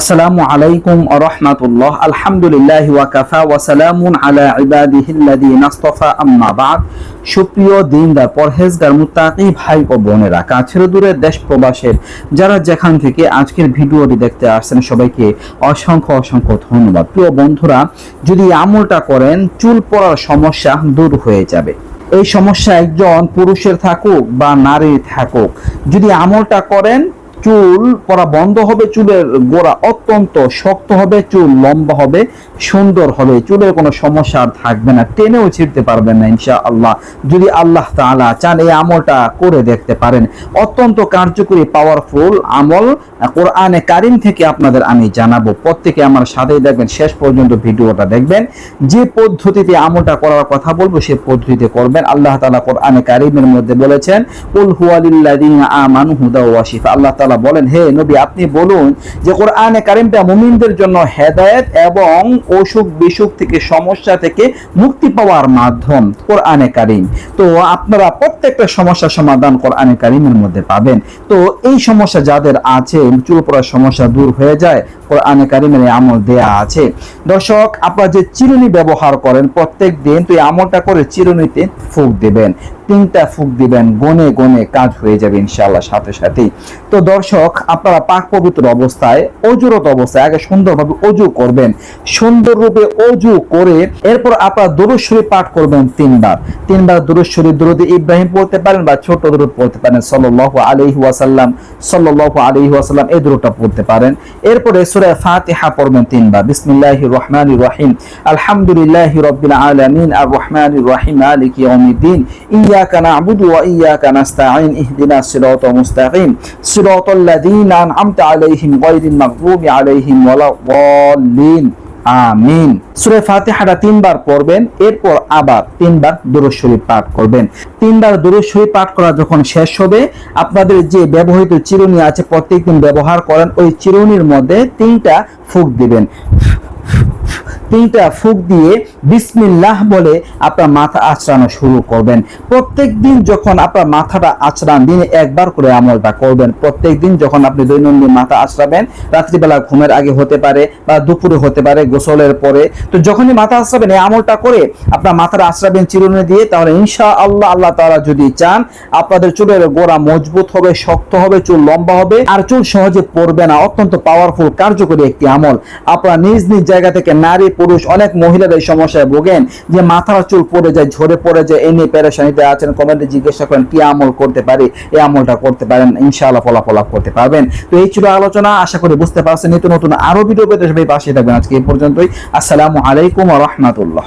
আসসালামু আলাইকুম আ রহমাতুল্লাহ। আলহামদুলিল্লাহ ওয়াকাফা ওয়াসালামুন আলা ইবাদিহিল্লাযীনা ইসতাফা আম্মা বাদ। সুপ্রিয় দিনদার, পরহেজগার, মুত্তাকি ভাই ও বোনেরা, কাছের দূরে দেশ প্রবাসের যারা যেখান থেকে আজকের ভিডিওটি দেখতে আসছেন, সবাইকে অসংখ্য অসংখ্য ধন্যবাদ। প্রিয় বন্ধুরা, যদি আমলটা করেন, চুল পড়ার সমস্যা দূর হয়ে যাবে। এই সমস্যা একজন পুরুষের থাকুক বা নারীর থাকুক, যদি আমলটা করেন চুল পড়া বন্ধ হবে, চুলের গোড়া অত্যন্ত শক্ত হবে, চুল লম্বা হবে, সুন্দর হবে, চুলের কোনো সমস্যা আর থাকবে না, টেনেও ছিঁড়তে পারবেন না ইনশা আল্লাহ যদি আল্লাহ তাআলা চান, এই আমলটা করে দেখতে পারেন। অত্যন্ত কার্যকরী পাওয়ারফুল আমল। কোরআনে কারিম থেকে আপনাদের আমি জানাব। প্রত্যেকে আমার সাথেই দেখবেন, শেষ পর্যন্ত ভিডিওটা দেখবেন। যে পদ্ধতিতে আমলটা করার কথা বলব, সে পদ্ধতিতে করবেন। আল্লাহ তালা কোরআনে কারিমের মধ্যে বলেছেন, কুল হুয়ালিল্লাযিনা আমানু হুদা ওয়া শিফা। আল্লাহ তাআলা বলেন, হে নবী, আপনি বলুন যে কোরআনে কারিমটা মুমিনদের জন্য হেদায়েত এবং অসুখ বিসুখ থেকে সমস্যা থেকে মুক্তি পাওয়ার মাধ্যম কোরআনে কারিম। তো আপনারা প্রত্যেকটা সমস্যার সমাধান কোরআনে কারিমের মধ্যে পাবেন। তো এই সমস্যা যাদের আছে, চুল পড়ার সমস্যা দূর হয়ে যায়, কোরআনে কারিমের আমল দেয়া আছে। দর্শক, আপনারা যে চিরুনি ব্যবহার করেন, প্রত্যেক দিন তো এই আমলটা করে চিরুনিতে ফুক দিবেন। তিনটা ফুক দিবেন, গনে গনে কাজ হয়ে যাবে ইনশাআল্লাহ সাথে সাথেই। তো দর্শক, আপনারা পাক পবিত্র অবস্থায়, অজুরত অবস্থায় আগে সুন্দরভাবে অজু করবেন। সুন্দর রূপে অজু করে এরপর আপনারা দরুদ শরীফ পাঠ করবেন তিনবার। তিনবার দরুদ শরীফ দরুদ ইব্রাহিম পড়তে পারেন বা ছোট দরুদ পড়তে পারেন, সাল্লাল্লাহু আলাইহি ওয়াসাল্লাম, সাল্লাল্লাহু আলাইহি ওয়াসাল্লাম এই দরুদটা পড়তে পারেন। এরপরে সূরা ফাতিহা পড়বেন তিনবার। বিসমিল্লাহির রহমানির রহিম। আলহামদুলিল্লাহি রাব্বিল আলামিন, আর রহমানির রহিম, মালিকি ইয়াউমিদ্দিন। ইয়াকা না'বুদু ওয়া ইয়াকা নাস্তাঈন ইহদিনাস সিরাতাল মুস্তাকিম সিরাতাল লাযীনা আন'আমতা আলাইহিম গায়রিল মাগদুবি আলাইহিম ওয়ালাদ-দাল্লিন আমিন সূরা ফাতিহাটা তিনবার পড়বেন, এরপর আবার তিনবার দুরূদ পাঠ করবেন। তিনবার দুরূদ শরীফ পাঠ করা যখন শেষ হবে, আপনাদের যে ব্যবহৃত চিরুনি আছে, প্রত্যেকদিন ব্যবহার করেন, ওই চিরুনির মধ্যে তিনটা ফুক দিবেন। তিনটা ফুক দিয়ে বিসমিল্লাহ বলে আপনার মাথা আঁচড়ানো শুরু করবেন। প্রত্যেক দিন যখন আপনার মাথাটা আঁচড়ান, দিনে একবার করে আমলটা করবেন। প্রত্যেক দিন যখন আপনি দৈনন্দিন মাথা আঁচড়াবেন, রাত্রিবেলা ঘুমের আগে হতে পারে বা দুপুরে হতে পারে, গোসলের পরে, তো যখনই মাথা আঁচড়াবেন, এই আমলটা করে আপনার মাথাটা আঁচড়াবেন চিরুনি দিয়ে, তাহলে ইনশা আল্লাহ আল্লাহ তারা যদি চান, আপনাদের চুলের গোড়া মজবুত হবে, শক্ত হবে, চুল লম্বা হবে, আর চুল সহজে পড়বে না। অত্যন্ত পাওয়ারফুল কার্যকরী একটি আমল। আপনারা নিজ নিজ জায়গা থেকে নারী পুরুষ, অনেক মহিলারা এই সমস্যায় ভোগেন যে মাথার চুল পড়ে যায়, ঝরে পড়ে যায়, এ নিয়ে প্যারেশানিতে আছেন। কমেন্টে জিজ্ঞাসা করেন, কি আমল করতে পারি? এই আমলটা করতে পারেন, ইনশাআল্লাহ ফলাফল করতে পারবেন। তো এই ছিল আলোচনা, আশা করি বুঝতে পারছেন। নিত্য নতুন আরও ভিডিও পেতে সবাই পাশে থাকবেন আজকে এই পর্যন্তই। আসসালামু আলাইকুম রাহমাতুল্লাহ।